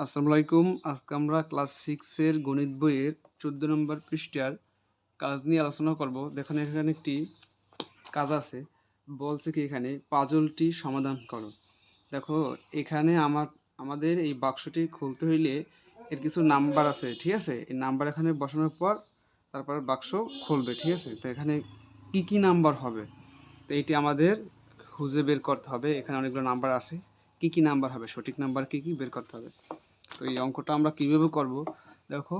আসসালামু আলাইকুম। আজকে আমরা ক্লাস সিক্সের গণিত বইয়ের চোদ্দ নম্বর পৃষ্ঠার কাজ নিয়ে আলোচনা করব। দেখুন, এখানে একটি কাজ আছে। বলছে কি এখানে, পাজলটি সমাধান করো। দেখো, এখানে আমার, আমাদের এই বাক্সটি খুলতে হইলে এর কিছু নাম্বার আছে, ঠিক আছে? এই নাম্বার এখানে বসানোর পর তারপর বাক্স খুলবে, ঠিক আছে? তো এখানে কি কি নাম্বার হবে? তো এটি আমাদের খুঁজে বের করতে হবে। এখানে অনেকগুলো নাম্বার আছে। কি কি নাম্বার হবে? সঠিক নাম্বার কি কি বের করতে হবে? তো এই অঙ্কটা আমরা কীভাবে করব? দেখো,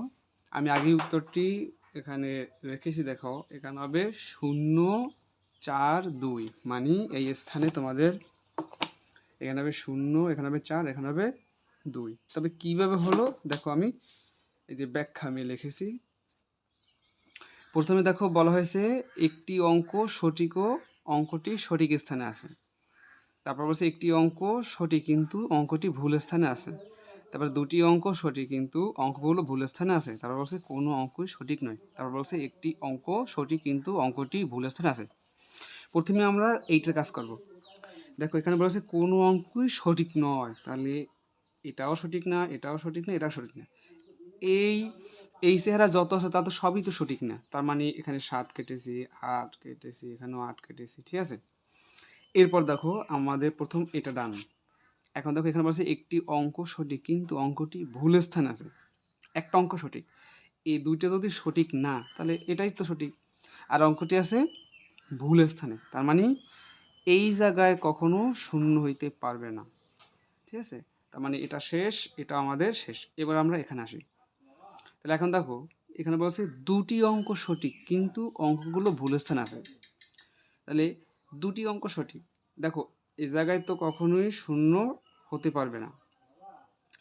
আমি আগেই উত্তরটি এখানে রেখেছি, দেখো। এখানে হবে শূন্য চার দুই মানে এই স্থানে তোমাদের এখানে হবে শূন্য, এখানে হবে চার, এখানে হবে দুই। তবে কীভাবে হলো? দেখো, আমি এই যে ব্যাখ্যা আমি লিখেছি। প্রথমে দেখো, বলা হয়েছে একটি অঙ্ক সঠিক অঙ্কটি সঠিক স্থানে আছে। তারপর বলছে একটি অঙ্ক সঠিক, কিন্তু অঙ্কটি ভুল স্থানে আছে। তারপর দুটি অঙ্ক সঠিক, কিন্তু অঙ্কগুলো ভুল স্থানে আছে। তারপর বলছে কোনো অঙ্কই সঠিক নয়। তারপর বলছে একটি অঙ্ক সঠিক, কিন্তু অঙ্কটি ভুল স্থানে আছে। প্রথমে আমরা এইটার কাজ করব। দেখো, এখানে বলেছে কোনো অঙ্কই সঠিক নয়। তাহলে এটাও সঠিক না, এটাও সঠিক না, এটাও সঠিক না। এই এই চেহারা যত আছে তা তো সবই তো সঠিক না। তার মানে এখানে সাত কেটেছি, আট কেটেছি, এখানেও আট কেটেছি, ঠিক আছে? এরপর দেখো আমাদের প্রথম এটা ডান। এখন দেখো এখানে বলছে একটি অঙ্ক সঠিক, কিন্তু অঙ্কটি ভুল স্থানে আছে। একটা অঙ্ক সঠিক। এই দুইটা যদি সঠিক না, তাহলে এটাই তো সঠিক। আর অঙ্কটি আছে ভুল স্থানে। তার মানে এই জায়গায় কখনো শূন্য হইতে পারবে না। ঠিক আছে? তার মানে এটা শেষ, এটা আমাদের শেষ। এবার আমরা এখানে আসি। তাহলে এখন দেখো, এখানে বলছে দুটি অঙ্ক সঠিক, কিন্তু অঙ্কগুলো ভুল স্থানে আছে। তাহলে দুটি অঙ্ক সঠিক। দেখো এই জায়গায় তো কখনোই শূন্য হতে পারবে না।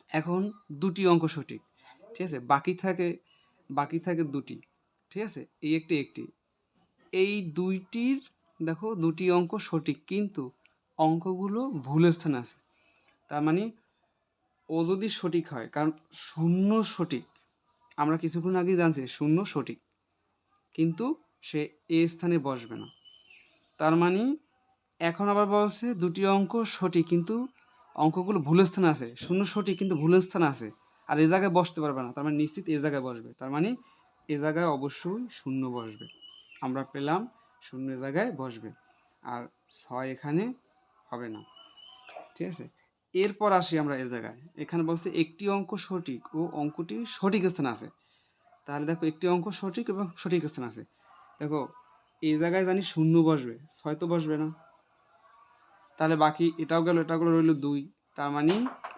এখন দুটি অঙ্ক সঠিক, ঠিক আছে? বাকি থাকে বাকি থাকে দুটি, ঠিক আছে? এই একটি একটি। এই দুইটির, দেখো, দুটি অঙ্ক সঠিক, কিন্তু অঙ্কগুলো ভুল স্থানে আছে। তার মানে ও যদি সঠিক হয়, কারণ শূন্য সঠিক, আমরা কিছুক্ষণ আগে জানছি, শূন্য সঠিক, কিন্তু সে এ স্থানে বসবে না। তার মানে এখন আবার বলছে দুটি অঙ্ক সঠিক, কিন্তু অঙ্কগুলো ভুল স্থানে আছে। শূন্য সঠিক, কিন্তু ভুল স্থানে আছে। আর এ জায়গায় বসতে পারবে না। তার মানে নিশ্চিত এ জায়গায় বসবে। তার মানে এ জায়গায় অবশ্যই শূন্য বসবে। আমরা পেলাম শূন্য জায়গায় বসবে। আর ছয় এখানে হবে না। ঠিক আছে? এরপর আসি আমরা এ জায়গায়। এখানে বলছে একটি অঙ্ক সঠিক ও অঙ্কটি সঠিক স্থানে আছে। তাহলে দেখো একটি অঙ্ক সঠিক এবং সঠিক স্থানে আছে। দেখো এই জায়গায় জানি শূন্য বসবে। ছয় তো বসবে না। তাহলে বাকি এটাও গেল এটাও গেল, রইল দুই। তার মানে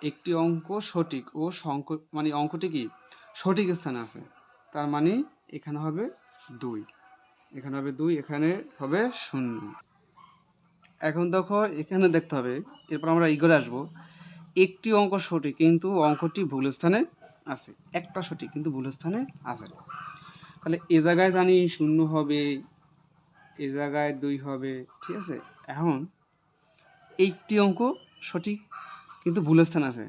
একটি অঙ্ক সঠিক ও সংক মানে অঙ্কটি কি? সঠিক স্থানে আছে। তার মানে এখানে হবে দুই। এখানে হবে দুই, এখানে হবে শূন্য। এখন দেখো, এখানে দেখতে হবে, এরপর আমরা ইগরে আসব। একটি অঙ্ক সঠিক, কিন্তু অঙ্কটি ভুল স্থানে আছে। একটা সঠিক, কিন্তু ভুল স্থানে আছে তাহলে এ জায়গায় জানি শূন্য হবে, এ জায়গায় দুই হবে, ঠিক আছে? এখন এইটি অঙ্ক সঠিক কিন্তু ভুল স্থান আছে।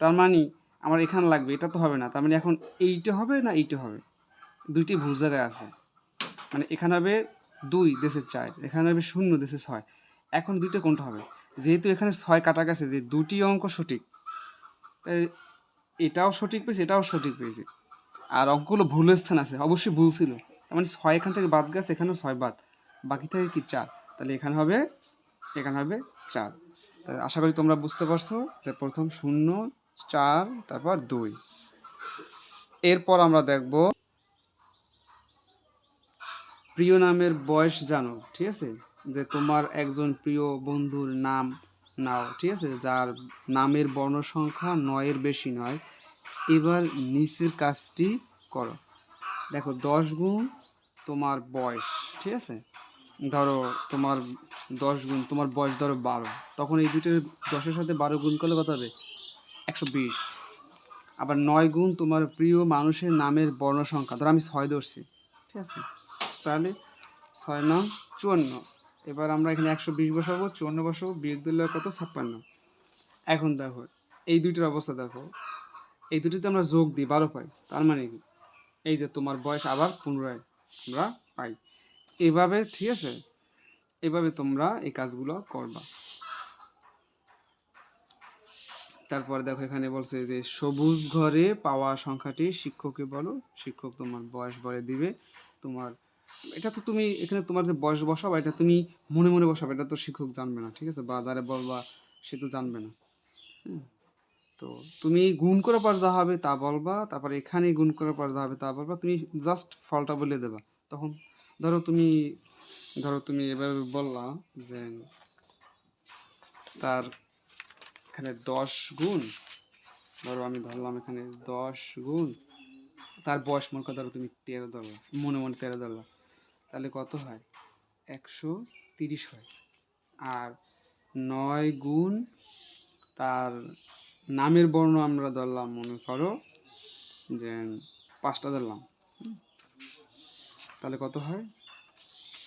তার মানে আমার এখানে লাগবে, এটা তো হবে না। তার মানে এখন এইটা হবে না এইটা হবে? দুইটি ভুল জায়গায় আছে। মানে এখানে হবে দুই, দেশের চার। এখানে হবে শূন্য দেশে ছয়। এখন দুইটা কোনটা হবে? যেহেতু এখানে ছয় কাটা গেছে, যে দুটি অঙ্ক সঠিক, তাই এটাও সঠিক পেয়েছে, এটাও সঠিক পেয়েছে। আর অঙ্কগুলো ভুল স্থান আছে, অবশ্যই ভুল ছিল। তার মানে ছয় এখান থেকে বাদ গেছে, এখানেও ছয় বাদ। বাকি থেকে কি চার? তাহলে এখানে হবে এখানে হবে চার। আশা করি তোমরা বুঝতে পারছ যে প্রথম শূন্য, চার, তারপর দুই। এরপর আমরা দেখব প্রিয় নামের বয়স জানো, ঠিক আছে? যে তোমার একজন প্রিয় বন্ধুর নাম নাও, ঠিক আছে? যার নামের বর্ণ সংখ্যা নয়ের বেশি নয়। এবার নিচের কাজটি করো। দেখো, দশ গুণ তোমার বয়স, ঠিক আছে? ধরো তোমার দশ গুণ, তোমার বয়স ধরো বারো, তখন এই দুটোর দশের সাথে বারো গুণ করলে কত হবে? একশো বিশ। আবার নয় গুণ তোমার প্রিয় মানুষের নামের বর্ণ সংখ্যা, ধরো আমি ছয় ধরছি, ঠিক আছে? তাহলে ছয় নং চুয়ান্ন। এবার আমরা এখানে একশো বিশ বসাবো, চুয়ান্ন বসাবো, বিয়োগ দিলে কত? ছাপ্পান্ন। এখন দেখো, এই দুইটার অবস্থা দেখো। এই দুটিতে আমরা যোগ দিই, বারো পাই, তার মানে কি? এই যে তোমার বয়স আবার পুনরায় আমরা পাই। এভাবে, ঠিক আছে? এভাবে তোমরা এই কাজগুলো করবা। তারপর দেখো এখানে বলছে যে, সবুজ ঘরে পাওয়া সংখ্যাটি শিক্ষককে বলো। শিক্ষক তোমার বয়স বলে দিবে। তোমার এটা তো তুমি এখানে তোমার যে বয়স বসাবা এটা তুমি মনে মনে বসাবে। এটা তো শিক্ষক জানবে না, ঠিক আছে? বাজারে বলবা, সে তো জানবে না। তো তুমি গুণ করার পর যা হবে তা বলবা। তারপর এখানে গুণ করার পর যা হবে তা বলবা। তুমি জাস্ট ফলটা বলে দেবা। তখন ধরো তুমি ধরো তুমি এভাবে বললা যে তার এখানে দশ গুণ, ধরো আমি ধরলাম এখানে দশ গুণ, তার বয়স মনে ধরো তুমি তেরো ধরলা, মনে মনে তেরো ধরলা, তাহলে কত হয় একশো তিরিশ হয় আর নয় গুণ তার নামের বর্ণ আমরা ধরলাম মনে করো যে পাঁচটা ধরলাম। তাহলে কত হয়?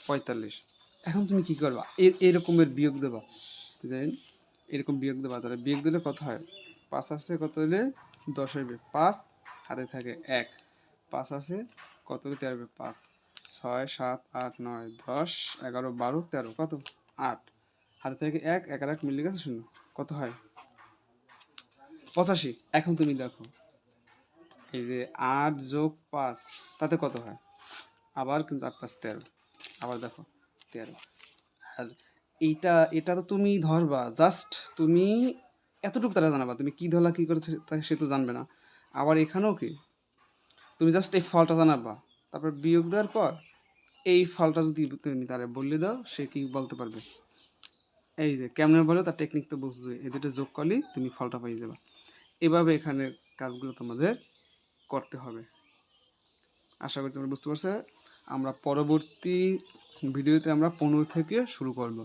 পঁয়তাল্লিশ। এখন তুমি কি করবা? এরকমের বিয়োগ দেবা। যে এরকম বিয়োগ দেবা। তাহলে বিয়োগ দিলে কত হয়? পাঁচ আছে কত হলে দশ হইবে পাঁচ হাতে থাকে এক। পাঁচ আছে কত হলে তেরো হবে? পাঁচ। ছয়, সাত, আট, নয়, দশ, এগারো, বারো, তেরো। কত? আট। হাতে থেকে এক এক আর এক মিলে গেছে শূন্য। কত হয়? পঁচাশি। এখন তুমি দেখো। এই যে আট যোগ পাঁচ, তাতে কত হয়? আবার কিন্তু আট পাঁচ তেরো। আবার দেখো, তেরো। আর এইটা, এটা তো তুমি ধরবা জাস্ট তুমি এতটুকু তারা জানাবা, তুমি কী ধরলা, কী করেছে সে তো জানবে না। আবার এখানেও কি? তুমি জাস্ট এই ফলটা জানাবা, তারপর বিয়োগ দেওয়ার পর এই ফলটা যদি তুমি তারা বললে দাও, সে কি বলতে পারবে? এই যে, কেমনে বলে, তার টেকনিক তো বুঝবে এই দুটো যোগ করলেই তুমি ফলটা পেয়ে যাবে। এভাবে এখানে কাজগুলো তোমাদের করতে হবে। আশা করি তোমরা বুঝতে পারছ। আমরা পরবর্তী ভিডিওতে আমরা পনেরো থেকে শুরু করব।